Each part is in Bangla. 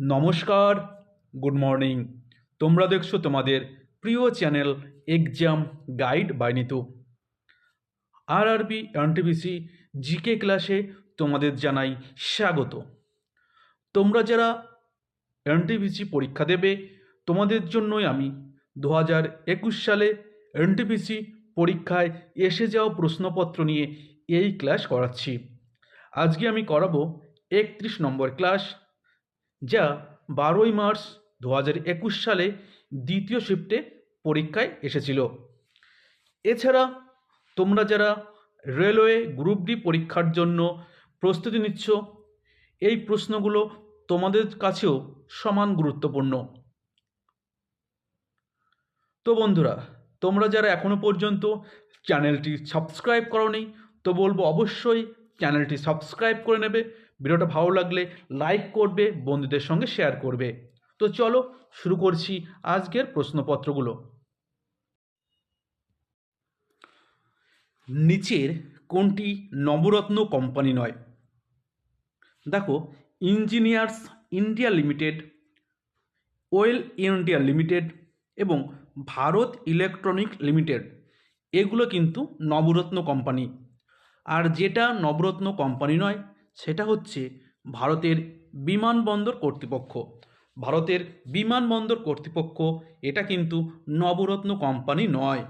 নমস্কার, গুড মর্নিং। তোমরা দেখছ তোমাদের প্রিয় channel exam guide by Neetu. R RRB NTPC GK ক্লাসে তোমাদের জানাই স্বাগত। তোমরা যারা এনটিবিসি পরীক্ষা দেবে, তোমাদের জন্যই আমি দু হাজার একুশ সালে এনটিপিসি পরীক্ষায় এসে যাওয়া প্রশ্নপত্র নিয়ে এই ক্লাস করাচ্ছি। আজকে আমি করাবো একত্রিশ নম্বর ক্লাস। যা বারোই মার্চ দু একুশ সালে দ্বিতীয় শিফটে পরীক্ষায় এসেছিল। এছাড়া তোমরা যারা রেলওয়ে গ্রুপ ডি পরীক্ষার জন্য প্রস্তুতি নিচ্ছ, এই প্রশ্নগুলো তোমাদের কাছেও সমান গুরুত্বপূর্ণ। তো বন্ধুরা, তোমরা যারা এখনও পর্যন্ত চ্যানেলটি সাবস্ক্রাইব করোনি, তো বলব অবশ্যই চ্যানেলটি সাবস্ক্রাইব করে নেবে। ভিডিওটা ভালো লাগলে লাইক করবে, বন্ধুদের সঙ্গে শেয়ার করবে। তো চলো শুরু করছি আজকের প্রশ্নপত্রগুলো। নিচের কোনটি নবরত্ন কোম্পানি নয়? দেখো engineers India limited oil India limited এবং ভারত ইলেকট্রনিক লিমিটেড এগুলো কিন্তু নবরত্ন কোম্পানি আর যেটা নবরত্ন কোম্পানি নয় সেটা হচ্ছে ভারতের বিমানবন্দর কর্তৃপক্ষ। ভারতের বিমানবন্দর কর্তৃপক্ষ এটা কিন্তু নবরত্ন কোম্পানি নয়।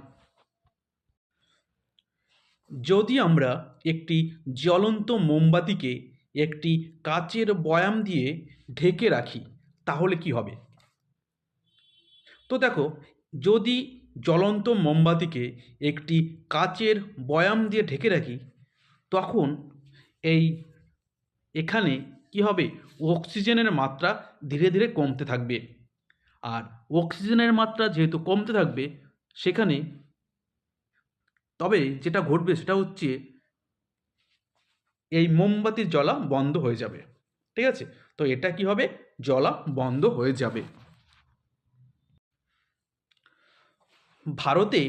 যদি আমরা একটি জ্বলন্ত মোমবাতিকে একটি কাচের বয়াম দিয়ে ঢেকে রাখি, তাহলে কি হবে? তো দেখো, যদি জ্বলন্ত মোমবাতিকে একটি কাচের বয়াম দিয়ে ঢেকে রাখি, তখন এই এখানে কি হবে? অক্সিজেনের মাত্রা ধীরে ধীরে কমতে থাকবে। আর অক্সিজেনের মাত্রা যেহেতু কমতে থাকবে, সেখানে তবে যেটা ঘটবে সেটা হচ্ছে এই মোমবাতির জ্বলা বন্ধ হয়ে যাবে। ঠিক আছে? তো এটা কি হবে? জ্বলা বন্ধ হয়ে যাবে। ভারতে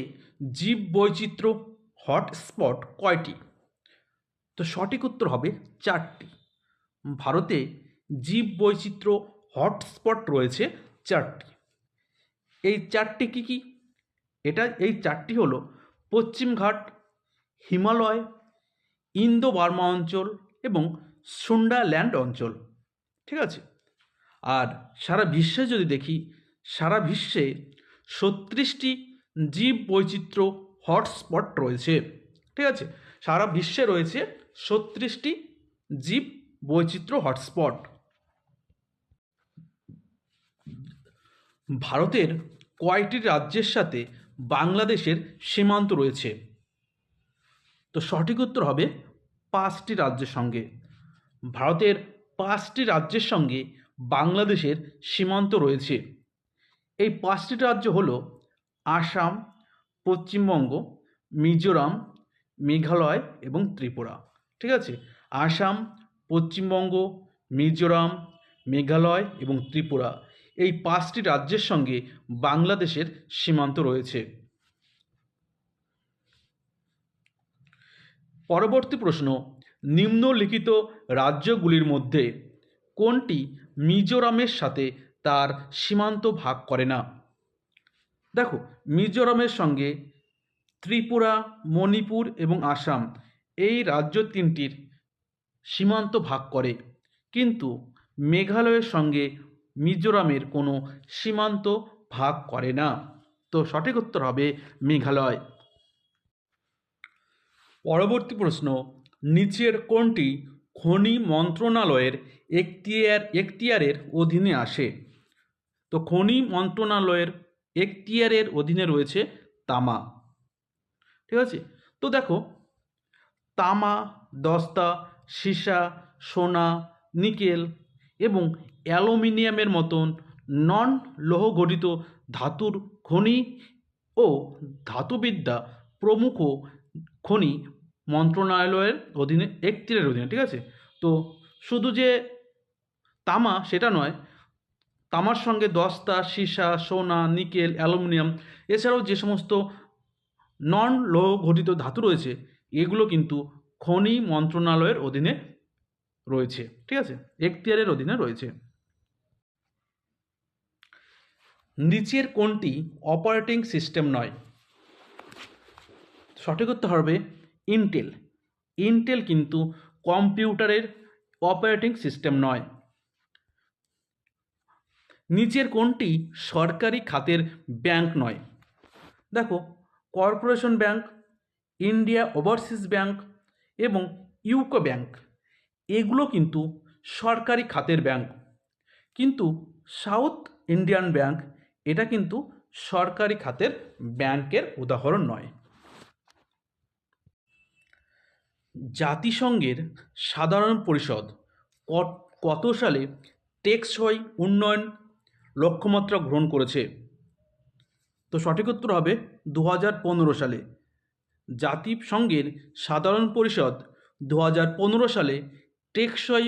জীব বৈচিত্র্য হটস্পট কয়টি? তো সঠিক উত্তর হবে চারটি। ভারতে জীব বৈচিত্র্য হটস্পট রয়েছে চারটি। এই চারটি কি কি? এটা, এই চারটি হলো পশ্চিমঘাট হিমালয় ইন্দো বার্মা অঞ্চল এবং সুন্ডাল্যান্ড অঞ্চল। ঠিক আছে? আর সারা বিশ্বে যদি দেখি, সারা বিশ্বে ছত্রিশটি জীব বৈচিত্র্য হটস্পট রয়েছে। ঠিক আছে? সারা বিশ্বে রয়েছে ছত্রিশটি জীব বৈচিত্র্য হটস্পট। ভারতের কয়েকটি রাজ্যের সাথে বাংলাদেশের সীমান্ত রয়েছে। তো সঠিক উত্তর হবে পাঁচটি রাজ্যের সঙ্গে। ভারতের পাঁচটি রাজ্যের সঙ্গে বাংলাদেশের সীমান্ত রয়েছে। এই পাঁচটি রাজ্য হলো আসাম, পশ্চিমবঙ্গ, মিজোরাম, মেঘালয় এবং ত্রিপুরা। ঠিক আছে? আসাম পশ্চিমবঙ্গ, মিজোরাম, মেঘালয় এবং ত্রিপুরা। এই পাঁচটি রাজ্যের সঙ্গে বাংলাদেশের সীমান্ত রয়েছে। পরবর্তী প্রশ্ন, নিম্নলিখিত রাজ্যগুলির মধ্যে কোনটি মিজোরামের সাথে তার সীমান্ত ভাগ করে না? দেখো, মিজোরামের সঙ্গে ত্রিপুরা, মণিপুর এবং আসাম এই রাজ্য তিনটির সীমান্ত ভাগ করে। কিন্তু মেঘালয়ের সঙ্গে মিজোরামের কোনো সীমান্ত ভাগ করে না। তো সঠিক উত্তর হবে মেঘালয়। পরবর্তী প্রশ্ন, নিচের কোনটি খনি মন্ত্রণালয়ের এখতিয়ার, এখতিয়ারের অধীনে আসে? তো খনি মন্ত্রণালয়ের এখতিয়ারের অধীনে রয়েছে তামা। ঠিক আছে? তো দেখো, তামা, দস্তা সীসা, সোনা, নিকেল এবং অ্যালুমিনিয়ামের মতন নন লৌহ গঠিত ধাতুর খনি ও ধাতুবিদ্যা প্রমুখ খনি মন্ত্রণালয়ের অধীনে একটিরের অধীনে, ঠিক আছে? তো শুধু যে তামা সেটা নয়, তামার সঙ্গে দস্তা, সীসা, সোনা, নিকেল, অ্যালুমিনিয়াম এছাড়াও যে সমস্ত নন লৌহ ঘটিত ধাতু রয়েছে, এগুলো কিন্তু খনি মন্ত্রণালয়ের অধীনে রয়েছে, ঠিক আছে? এখতিয়ারের অধীনে রয়েছে। নিচের কোনটি অপারেটিং সিস্টেম নয়। সঠিক উত্তর হবে ইন্টেল ইন্টেল কিন্তু কম্পিউটারের অপারেটিং সিস্টেম নয়। নিচের কোনটি সরকারি খাতের ব্যাংক নয়। দেখো, Corporation Bank, India Overseas Bank এবং ইউকো ব্যাংক। এগুলো কিন্তু সরকারি খাতের ব্যাংক। কিন্তু সাউথ ইন্ডিয়ান ব্যাংক এটা কিন্তু সরকারি খাতের ব্যাংকের উদাহরণ নয়। জাতিসংঘের সাধারণ পরিষদ কত- সালে টেকসই উন্নয়ন লক্ষ্যমাত্রা গ্রহণ করেছে? তো সঠিক উত্তর হবে দু হাজার পনেরো সালে। জাতিসংঘের সাধারণ পরিষদ দু হাজার পনেরো সালে টেকসই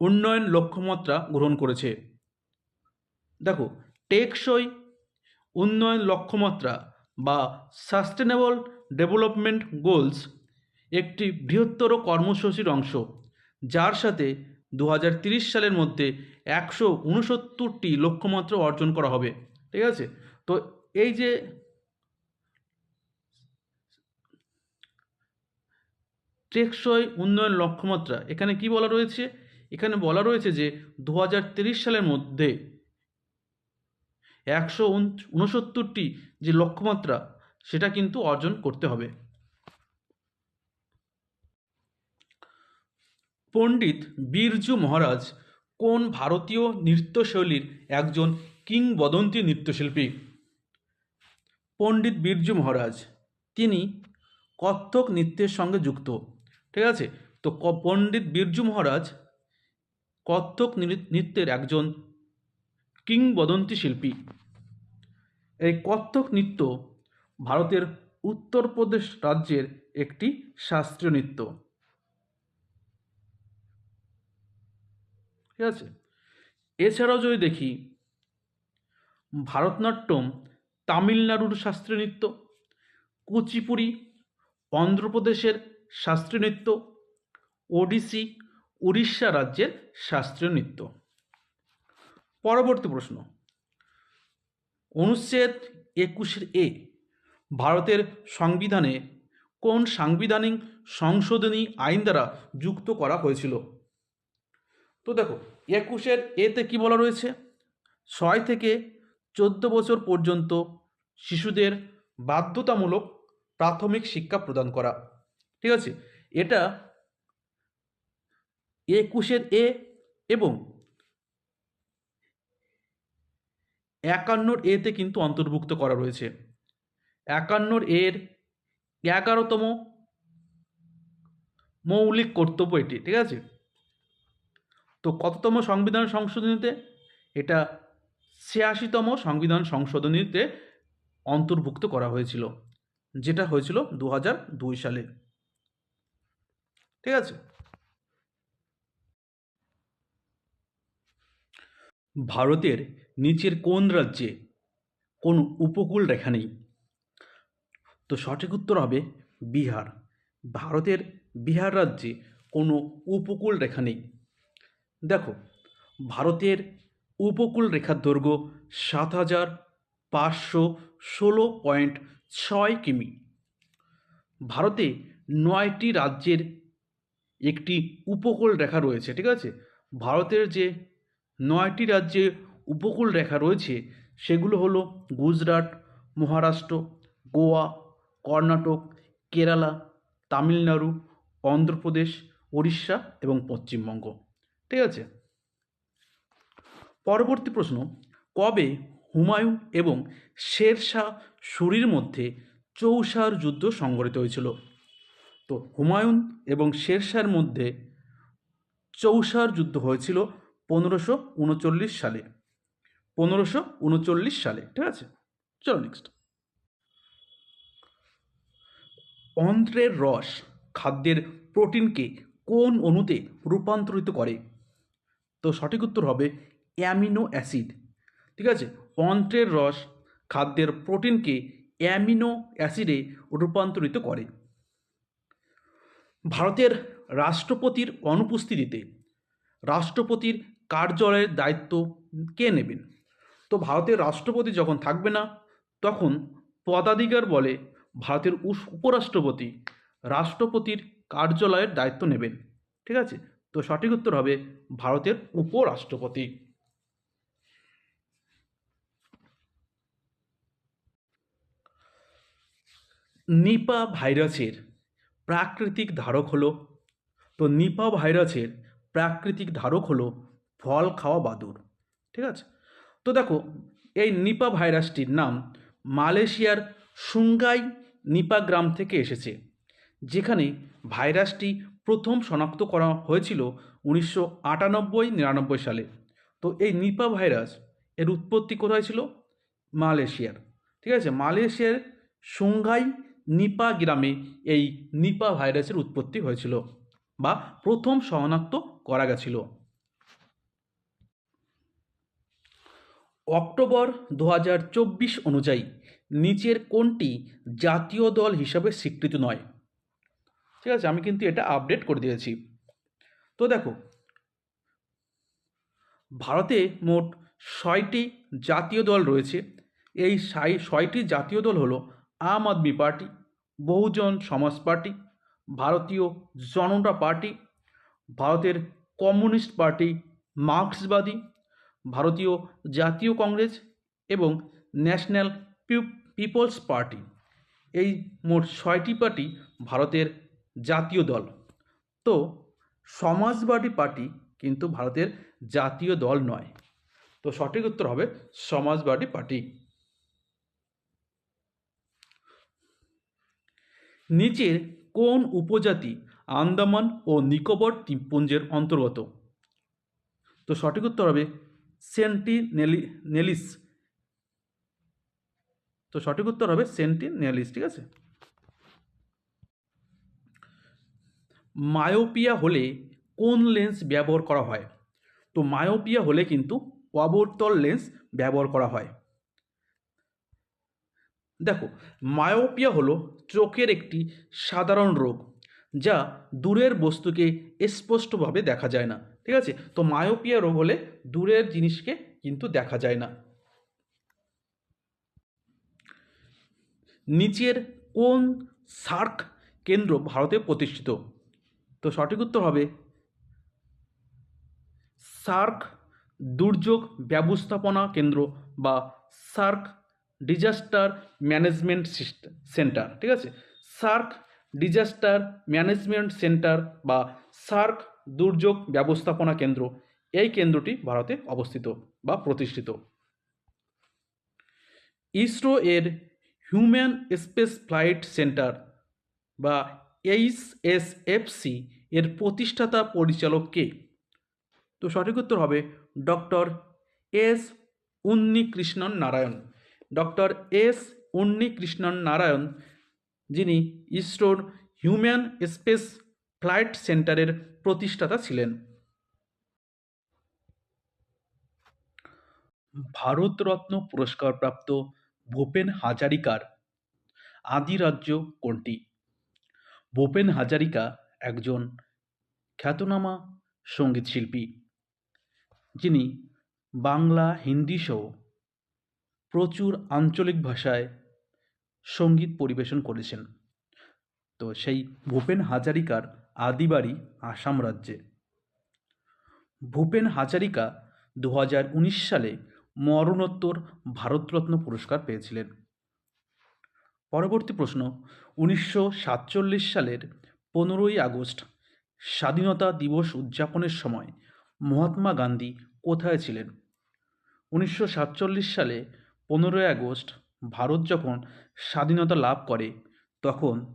উন্নয়ন লক্ষ্যমাত্রা গ্রহণ করেছে। দেখো, টেকসই উন্নয়ন লক্ষ্যমাত্রা বা সাস্টেনেবল ডেভেলপমেন্ট গোলস একটি বৃহত্তর কর্মসূচির অংশ, যার সাথে দু সালের মধ্যে একশো উনসত্তরটি লক্ষ্যমাত্রা অর্জন করা হবে। ঠিক আছে? তো এই যে টেকসই উন্নয়ন লক্ষ্যমাত্রা। এখানে কি বলা রয়েছে? এখানে বলা রয়েছে যে দু সালের মধ্যে একশো উনসত্তরটি যে লক্ষ্যমাত্রা, সেটা কিন্তু অর্জন করতে হবে। পণ্ডিত বিরজু মহারাজ কোন ভারতীয় নৃত্যশৈলীর একজন কিংবদন্তী নৃত্যশিল্পী? পণ্ডিত বিরজু মহারাজ, তিনি কত্থক নৃত্যের সঙ্গে যুক্ত। ঠিক আছে? তো পণ্ডিত বিরজু মহারাজ কত্থক নৃত্যের একজন কিংবদন্তি শিল্পী। এই কত্থক নৃত্য ভারতের উত্তরপ্রদেশ রাজ্যের একটি শাস্ত্রীয় নৃত্য। ঠিক আছে? এছাড়াও যদি দেখি, ভারতনাট্যম তামিলনাড়ুর শাস্ত্রীয় নৃত্য, কুচিপুড়ি অন্ধ্রপ্রদেশের শাস্ত্রীয় নৃত্য, ওডিসি, উড়িষ্যা রাজ্যের শাস্ত্রীয় নৃত্য। পরবর্তী প্রশ্ন। অনুচ্ছেদ একুশের এ, ভারতের সংবিধানে কোন সাংবিধানিক সংশোধনী আইন দ্বারা যুক্ত করা হয়েছিল? তো দেখো, একুশের এতে কি বলা রয়েছে? ছয় থেকে চোদ্দ বছর পর্যন্ত শিশুদের বাধ্যতামূলক প্রাথমিক শিক্ষা প্রদান করা। ঠিক আছে? এটা একুশের এ এবং একান্নর এতে কিন্তু অন্তর্ভুক্ত করা রয়েছে। একান্নর এর এগারোতম মৌলিক কর্তব্য এটি, ঠিক আছে? তো কততম সংবিধান সংশোধনীতে? এটা ছিয়াশিতম সংবিধান সংশোধনীতে অন্তর্ভুক্ত করা হয়েছিল, যেটা হয়েছিল দু সালে। ঠিক আছে? ভারতের নিচের কোন রাজ্যে কোন উপকূল রেখা নেই? তো সঠিক উত্তর হবে বিহার। ভারতের বিহার রাজ্যে কোনো উপকূল রেখা নেই। দেখো, ভারতের উপকূল রেখার দৈর্ঘ্য সাত হাজার পাঁচশো ষোলো পয়েন্ট ছয় কিমি। ভারতে নয়টি রাজ্যের একটি উপকূল রেখা রয়েছে, ঠিক আছে? ভারতের যে নয়টি রাজ্যে উপকূল রেখা রয়েছে, সেগুলো হলো গুজরাট, মহারাষ্ট্র, গোয়া, কর্ণাটক, কেরালা, তামিলনাড়ু, অন্ধ্রপ্রদেশ উড়িষ্যা এবং পশ্চিমবঙ্গ, ঠিক আছে? পরবর্তী প্রশ্ন, কবে হুমায়ুন এবং শেরশাহ সুরির মধ্যে চৌসার যুদ্ধ সংঘটিত হয়েছিল? তো হুমায়ুন এবং শেরশাহের মধ্যে চৌসার যুদ্ধ হয়েছিল পনেরোশো উনচল্লিশ সালে। পনেরোশো উনচল্লিশ সালে, ঠিক আছে? চলো নেক্সট অন্ত্রের রস খাদ্যের প্রোটিনকে কোন অণুতে রূপান্তরিত করে? তো সঠিক উত্তর হবে অ্যামিনো অ্যাসিড। ঠিক আছে? অন্ত্রের রস খাদ্যের প্রোটিনকে অ্যামিনো অ্যাসিডে রূপান্তরিত করে। ভারতের রাষ্ট্রপতির অনুপস্থিতিতে রাষ্ট্রপতির কার্যালয়ের দায়িত্ব কে নেবেন? তো ভারতের রাষ্ট্রপতি যখন থাকবে না, তখন পদাধিকার বলে ভারতের উপরাষ্ট্রপতি রাষ্ট্রপতির কার্যালয়ের দায়িত্ব নেবেন। ঠিক আছে? তো সঠিক উত্তর হবে ভারতের উপরাষ্ট্রপতি। নিপা ভাইরাসের প্রাকৃতিক ধারক হলো। তো নিপা ভাইরাসের প্রাকৃতিক ধারক হলো ফল খাওয়া বাদুর। ঠিক আছে? তো দেখো, এই নিপা ভাইরাসটির নাম মালয়েশিয়ার সুঙ্গাই নিপা গ্রাম থেকে এসেছে, যেখানে ভাইরাসটি প্রথম শনাক্ত করা হয়েছিল উনিশশো আটানব্বই নিরানব্বই সালে। তো এই নিপা ভাইরাস এর উৎপত্তি কোথায় ছিল? মালয়েশিয়ার। ঠিক আছে? মালয়েশিয়ার সুঙ্গাই নিপা গ্রামে এই নিপা ভাইরাসের উৎপত্তি হয়েছিল বা প্রথম শনাক্ত করা গেছিল। অক্টোবর দু হাজার চব্বিশ অনুযায়ী নিচের কোনটি জাতীয় দল হিসাবে স্বীকৃত নয়। ঠিক আছে, আমি কিন্তু এটা আপডেট করে দিয়েছি। তো দেখো, ভারতে মোট ছয়টি জাতীয় দল রয়েছে। এই ছয়টি জাতীয় দল হলো আম আদমি পার্টি বহুজন সমাজ পার্টি, ভারতীয় জনতা পার্টি, ভারতের কমিউনিস্ট পার্টি, মার্ক্সবাদী, ভারতীয় জাতীয় কংগ্রেস এবং ন্যাশনাল পিপলস পার্টি। এই মোট ছয়টি পার্টি ভারতের জাতীয় দল। তো সমাজবাদী পার্টি কিন্তু ভারতের জাতীয় দল নয়। তো সঠিক উত্তর হবে সমাজবাদী পার্টি। নিচের কোন উপজাতি আন্দামান ও নিকোবর দ্বীপপুঞ্জের অন্তর্গত? তো সঠিক উত্তর হবে সেন্টিনেলি নেলিস তো সঠিক উত্তর হবে সেন্টিনেলিস, ঠিক আছে? মায়োপিয়া হলে কোন লেন্স ব্যবহার করা হয়? তো মায়োপিয়া হলে কিন্তু অবর্তল লেন্স ব্যবহার করা হয়। দেখো মায়োপিয়া হলো চোখের একটি সাধারণ রোগ, যা দূরের বস্তুকে স্পষ্টভাবে দেখা যায় না, ঠিক আছে? তো মায়োপিয়া রোগ হলে দূরের জিনিসকে কিন্তু দেখা যায় না। নিচের কোন সার্ক কেন্দ্র ভারতে প্রতিষ্ঠিত? তো সঠিক উত্তর হবে, সার্ক দুর্যোগ ব্যবস্থাপনা কেন্দ্র বা SAARC disaster management system centre ঠিক আছে? সার্ক ডিজাস্টার ম্যানেজমেন্ট সেন্টার বা সার্ক দুর্যোগ ব্যবস্থাপনা কেন্দ্র, এই কেন্দ্রটি ভারতে অবস্থিত বা প্রতিষ্ঠিত। ইসরো এর হিউম্যান স্পেস ফ্লাইট সেন্টার বা এইচএসএফসি এর প্রতিষ্ঠাতা পরিচালক কে? তো সঠিক উত্তর হবে doctor S Unnikrishnan Narayan. Doctor S Unnikrishnan Narayan, যিনি ইসরোর হিউম্যান স্পেস ফ্লাইট সেন্টারের প্রতিষ্ঠাতা ছিলেন। ভারতরত্ন পুরস্কারপ্রাপ্ত ভূপেন হাজারিকার আদি রাজ্য কোনটি? ভূপেন হাজারিকা একজন খ্যাতনামা সংগীত শিল্পী যিনি বাংলা হিন্দি সহ প্রচুর আঞ্চলিক ভাষায় সংগীত পরিবেশন করেছেন। তো সেই ভূপেন হাজারিকার আদি বাড়ি আসাম রাজ্যে। ভূপেন হাজারিকা দু হাজার উনিশ সালে মরণোত্তর ভারতরত্ন পুরস্কার পেয়েছিলেন। পরবর্তী প্রশ্ন, উনিশশো সাতচল্লিশ সালের পনেরোই আগস্ট স্বাধীনতা দিবস উদযাপনের সময় মহাত্মা গান্ধী কোথায় ছিলেন? উনিশশো সাতচল্লিশ সালে পনেরোই আগস্ট ভারত যখন স্বাধীনতা লাভ করে, তখন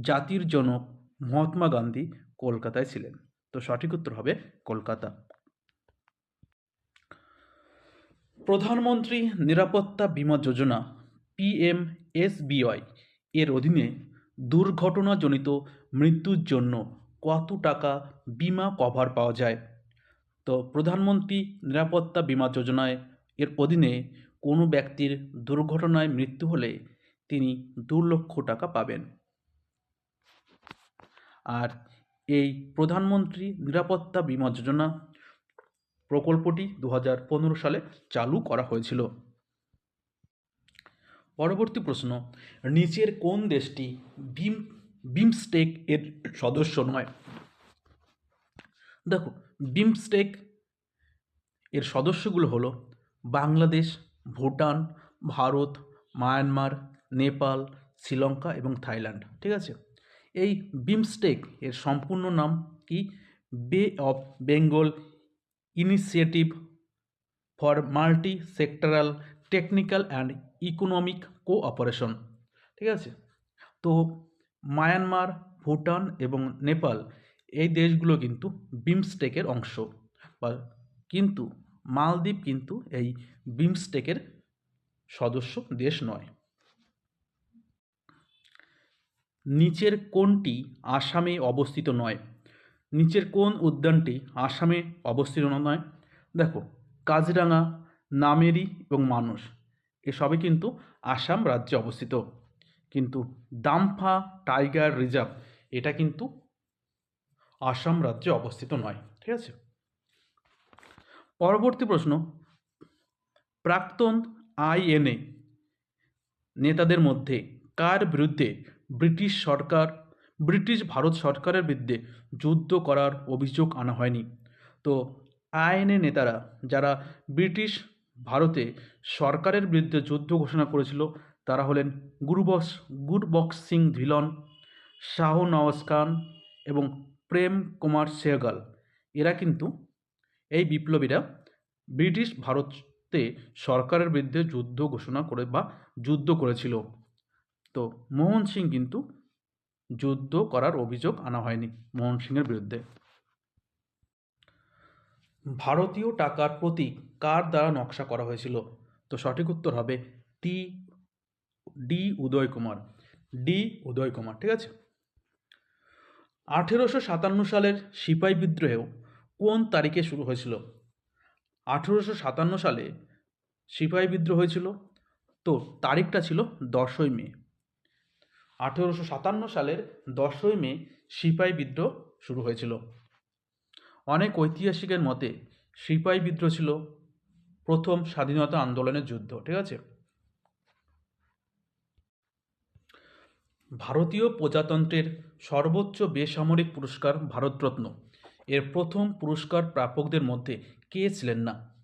জাতির জনক মহাত্মা গান্ধী কলকাতায় ছিলেন। তো সঠিক উত্তর হবে কলকাতা। প্রধানমন্ত্রী নিরাপত্তা বীমা যোজনা পিএম এসবিওয়াই এর অধীনে দুর্ঘটনাজনিত মৃত্যুর জন্য কত টাকা বিমা কভার পাওয়া যায়? তো প্রধানমন্ত্রী নিরাপত্তা বীমা যোজনায় এর অধীনে কোনো ব্যক্তির দুর্ঘটনায় মৃত্যু হলে তিনি দু লক্ষ টাকা পাবেন। আর এই প্রধানমন্ত্রী নিরাপত্তা বীমা যোজনা প্রকল্পটি দু সালে চালু করা হয়েছিল। পরবর্তী প্রশ্ন, নিচের কোন দেশটি বিম, বিমস্টেক এর সদস্য নয়? দেখো, বিমস্টেক এর সদস্যগুলো হলো বাংলাদেশ ভুটান, ভারত, মায়ানমার, নেপাল, শ্রীলঙ্কা এবং থাইল্যান্ড, ঠিক আছে? এই বিমস্টেক এর সম্পূর্ণ নাম কি? Bay of Bengal initiative for multi sectoral technical and economic cooperation, ঠিক আছে? তো মায়ানমার, ভুটান এবং নেপাল এই দেশগুলো কিন্তু বিমস্টেকের অংশ বা কিন্তু মালদ্বীপ কিন্তু এই বিমস্টেকের সদস্য দেশ নয়। নিচের কোনটি আসামে অবস্থিত নয়। নিচের কোন উদ্যানটি আসামে অবস্থিত নয়। দেখো, কাজিরাঙা, নামেরি এবং মানস এসবই কিন্তু আসাম রাজ্যে অবস্থিত। কিন্তু দামফা টাইগার রিজার্ভ, এটা কিন্তু আসাম রাজ্যে অবস্থিত নয়, ঠিক আছে? পরবর্তী প্রশ্ন, প্রাক্তন আইএনএ নেতাদের মধ্যে কার বিরুদ্ধে ব্রিটিশ সরকার, ব্রিটিশ ভারত সরকারের বিরুদ্ধে যুদ্ধ করার অভিযোগ আনা হয়নি? তো আইএনএ নেতারা যারা ব্রিটিশ ভারতে সরকারের বিরুদ্ধে যুদ্ধ ঘোষণা করেছিল, তারা হলেন গুরুবক্স গুরবক্স সিং ধিলন, শাহ নওয়াজ খান এবং প্রেম কুমার সেহগাল। এরা কিন্তু এই বিপ্লবীরা ব্রিটিশ ভারতে সরকারের বিরুদ্ধে যুদ্ধ ঘোষণা করে বা যুদ্ধ করেছিল। তো মোহন সিং কিন্তু যুদ্ধ করার অভিযোগ আনা হয়নি মোহন সিংয়ের বিরুদ্ধে। ভারতীয় টাকার প্রতীক কার দ্বারা নকশা করা হয়েছিল? তো সঠিক উত্তর হবে T, D Uday Kumar. D Uday Kumar, ঠিক আছে? আঠেরোশো সাতান্ন সালের সিপাই বিদ্রোহেও কোন তারিখে শুরু হয়েছিল? আঠেরোশো সাতান্ন সালে সিপাহি বিদ্রোহ হয়েছিল। তো তারিখটা ছিল দশই মে। আঠেরোশো সাতান্ন সালের দশই মে সিপাহি বিদ্রোহ শুরু হয়েছিল। অনেক ঐতিহাসিকের মতে সিপাহি বিদ্রোহ ছিল প্রথম স্বাধীনতা আন্দোলনের যুদ্ধ, ঠিক আছে? ভারতীয় প্রজাতন্ত্রের সর্বোচ্চ বেসামরিক পুরস্কার ভারতরত্ন। এর প্রথম পুরস্কার প্রাপকদের মধ্যে কে ছিলেন না?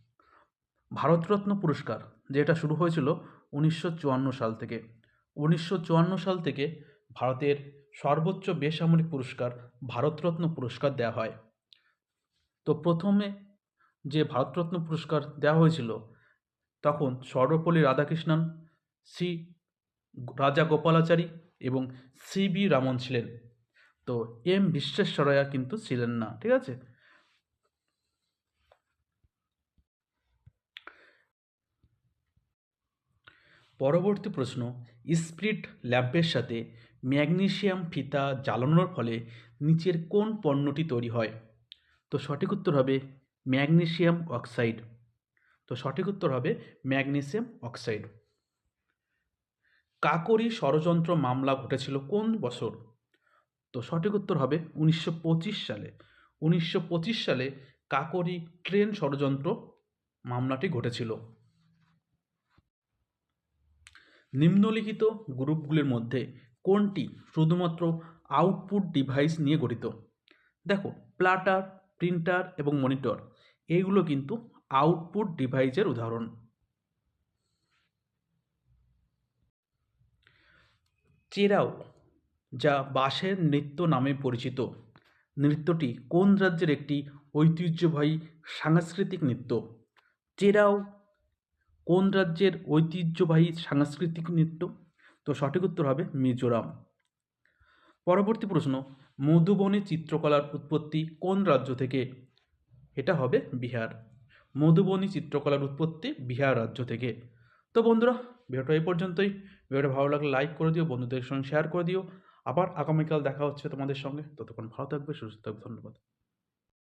ভারতরত্ন পুরস্কার, যেটা শুরু হয়েছিল উনিশশো চুয়ান্ন সাল থেকে। উনিশশো চুয়ান্ন সাল থেকে ভারতের সর্বোচ্চ বেসামরিক পুরস্কার ভারতরত্ন পুরস্কার দেওয়া হয়। তো প্রথমে যে ভারতরত্ন পুরস্কার দেওয়া হয়েছিল, তখন সর্বপল্লী রাধাকৃষ্ণন শ্রী রাজা গোপালাচারী এবং সি বি রামন ছিলেন। তো এম বিশ্বেশ্বরয়া কিন্তু ছিলেন না, ঠিক আছে? পরবর্তী প্রশ্ন স্প্রিট ল্যাম্পের সাথে ম্যাগনেশিয়াম ফিতা জ্বালানোর ফলে নিচের কোন পণ্যটি তৈরি হয়? তো সঠিক উত্তর হবে ম্যাগনেশিয়াম অক্সাইড। তো সঠিক উত্তর হবে ম্যাগনেশিয়াম অক্সাইড। কাকরি ষড়যন্ত্র মামলা ঘটেছিল কোন বছর? তো সঠিক উত্তর হবে উনিশশো পঁচিশ সালে। উনিশশো পঁচিশ সালে কাকরি ট্রেন ষড়যন্ত্র মামলাটি ঘটেছিল। নিম্নলিখিত গ্রুপগুলির মধ্যে কোনটি শুধুমাত্র আউটপুট ডিভাইস নিয়ে গঠিত? দেখো, প্লাটার, প্রিন্টার এবং মনিটর এইগুলো কিন্তু আউটপুট ডিভাইসের উদাহরণ। চেরাও যা বাঁশের নৃত্য নামে পরিচিত। নৃত্যটি কোন রাজ্যের একটি ঐতিহ্যবাহী সাংস্কৃতিক নৃত্য? চেরাও কোন রাজ্যের ঐতিহ্যবাহী সাংস্কৃতিক নৃত্য? তো সঠিক উত্তর হবে মিজোরাম। পরবর্তী প্রশ্ন, মধুবনী চিত্রকলার উৎপত্তি কোন রাজ্য থেকে? এটা হবে বিহার। মধুবনী চিত্রকলার উৎপত্তি বিহার রাজ্য থেকে। তো বন্ধুরা, ভিডিওটা এই পর্যন্তই। ভিডিওটা ভালো লাগলে লাইক করে দিও, বন্ধুদের সঙ্গে শেয়ার করে দিও। আবার আগামীকাল দেখা হচ্ছে তোমাদের সঙ্গে। ততক্ষণ ভালো থাকবে সুস্থ থাকবে ধন্যবাদ।